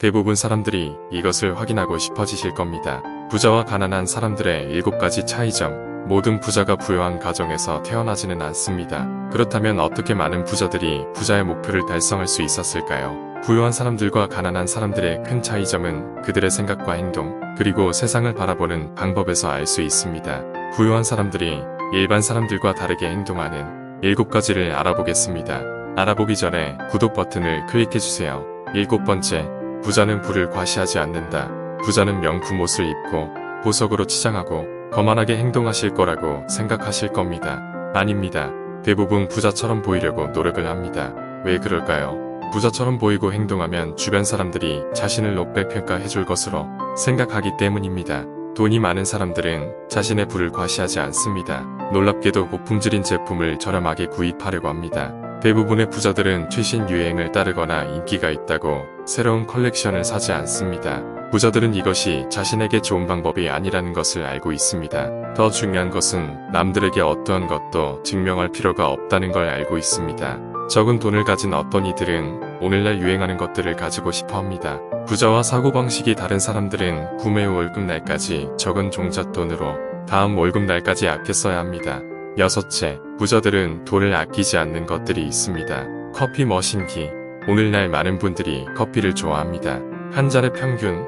대부분 사람들이 이것을 확인하고 싶어지실 겁니다. 부자와 가난한 사람들의 일곱 가지 차이점. 모든 부자가 부유한 가정에서 태어나지는 않습니다. 그렇다면 어떻게 많은 부자들이 부자의 목표를 달성할 수 있었을까요? 부유한 사람들과 가난한 사람들의 큰 차이점은 그들의 생각과 행동, 그리고 세상을 바라보는 방법에서 알 수 있습니다. 부유한 사람들이 일반 사람들과 다르게 행동하는 일곱 가지를 알아보겠습니다. 알아보기 전에 구독 버튼을 클릭해주세요. 일곱 번째, 부자는 부를 과시하지 않는다. 부자는 명품 옷을 입고 보석으로 치장하고 거만하게 행동하실 거라고 생각하실 겁니다. 아닙니다. 대부분 부자처럼 보이려고 노력을 합니다. 왜 그럴까요? 부자처럼 보이고 행동하면 주변 사람들이 자신을 높게 평가해 줄 것으로 생각하기 때문입니다. 돈이 많은 사람들은 자신의 부를 과시하지 않습니다. 놀랍게도 고품질인 제품을 저렴하게 구입하려고 합니다. 대부분의 부자들은 최신 유행을 따르거나 인기가 있다고 새로운 컬렉션을 사지 않습니다. 부자들은 이것이 자신에게 좋은 방법이 아니라는 것을 알고 있습니다. 더 중요한 것은 남들에게 어떠한 것도 증명할 필요가 없다는 걸 알고 있습니다. 적은 돈을 가진 어떤 이들은 오늘날 유행하는 것들을 가지고 싶어 합니다. 부자와 사고방식이 다른 사람들은 구매 후 월급날까지 적은 종잣돈으로 다음 월급날까지 아껴 써야 합니다. 여섯째, 부자들은 돈을 아끼지 않는 것들이 있습니다. 커피 머신기. 오늘날 많은 분들이 커피를 좋아합니다. 한 잔의 평균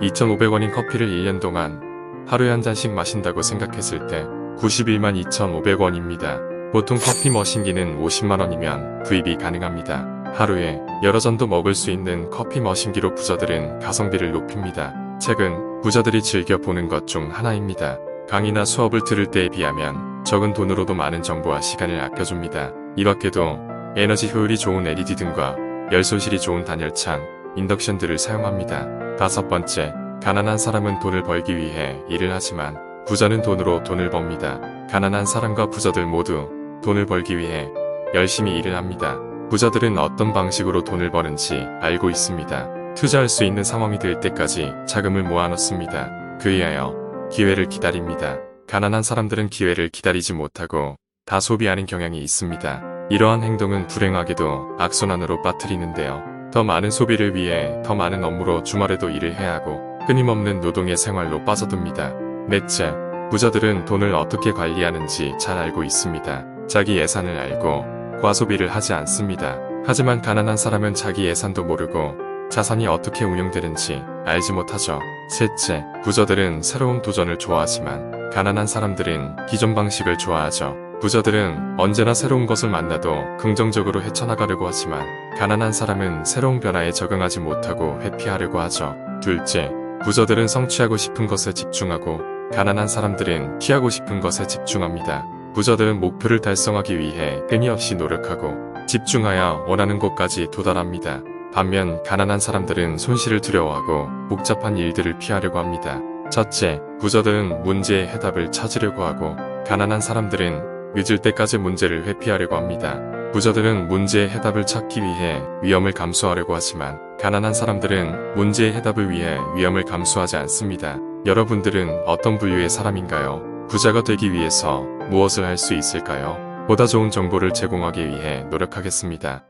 2,500원인 커피를 1년 동안 하루에 한 잔씩 마신다고 생각했을 때 91만 2,500원입니다. 보통 커피 머신기는 50만원이면 구입이 가능합니다. 하루에 여러 잔도 먹을 수 있는 커피 머신기로 부자들은 가성비를 높입니다. 책은 부자들이 즐겨 보는 것 중 하나입니다. 강의나 수업을 들을 때에 비하면 적은 돈으로도 많은 정보와 시간을 아껴줍니다. 이 밖에도 에너지 효율이 좋은 LED 등과 열 손실이 좋은 단열창, 인덕션들을 사용합니다. 다섯 번째, 가난한 사람은 돈을 벌기 위해 일을 하지만 부자는 돈으로 돈을 법니다. 가난한 사람과 부자들 모두 돈을 벌기 위해 열심히 일을 합니다. 부자들은 어떤 방식으로 돈을 버는지 알고 있습니다. 투자할 수 있는 상황이 될 때까지 자금을 모아놓습니다. 그리하여 기회를 기다립니다. 가난한 사람들은 기회를 기다리지 못하고 다 소비하는 경향이 있습니다. 이러한 행동은 불행하게도 악순환으로 빠뜨리는데요. 더 많은 소비를 위해 더 많은 업무로 주말에도 일을 해야 하고 끊임없는 노동의 생활로 빠져듭니다. 넷째, 부자들은 돈을 어떻게 관리하는지 잘 알고 있습니다. 자기 예산을 알고 과소비를 하지 않습니다. 하지만 가난한 사람은 자기 예산도 모르고 자산이 어떻게 운영되는지 알지 못하죠. 셋째, 부자들은 새로운 도전을 좋아하지만 가난한 사람들은 기존 방식을 좋아하죠. 부자들은 언제나 새로운 것을 만나도 긍정적으로 헤쳐나가려고 하지만 가난한 사람은 새로운 변화에 적응하지 못하고 회피하려고 하죠. 둘째, 부자들은 성취하고 싶은 것에 집중하고 가난한 사람들은 피하고 싶은 것에 집중합니다. 부자들은 목표를 달성하기 위해 끊임없이 노력하고 집중하여 원하는 곳까지 도달합니다. 반면 가난한 사람들은 손실을 두려워하고 복잡한 일들을 피하려고 합니다. 첫째, 부자들은 문제의 해답을 찾으려고 하고 가난한 사람들은 늦을 때까지 문제를 회피하려고 합니다. 부자들은 문제의 해답을 찾기 위해 위험을 감수하려고 하지만 가난한 사람들은 문제의 해답을 위해 위험을 감수하지 않습니다. 여러분들은 어떤 부류의 사람인가요? 부자가 되기 위해서 무엇을 할 수 있을까요? 보다 좋은 정보를 제공하기 위해 노력하겠습니다.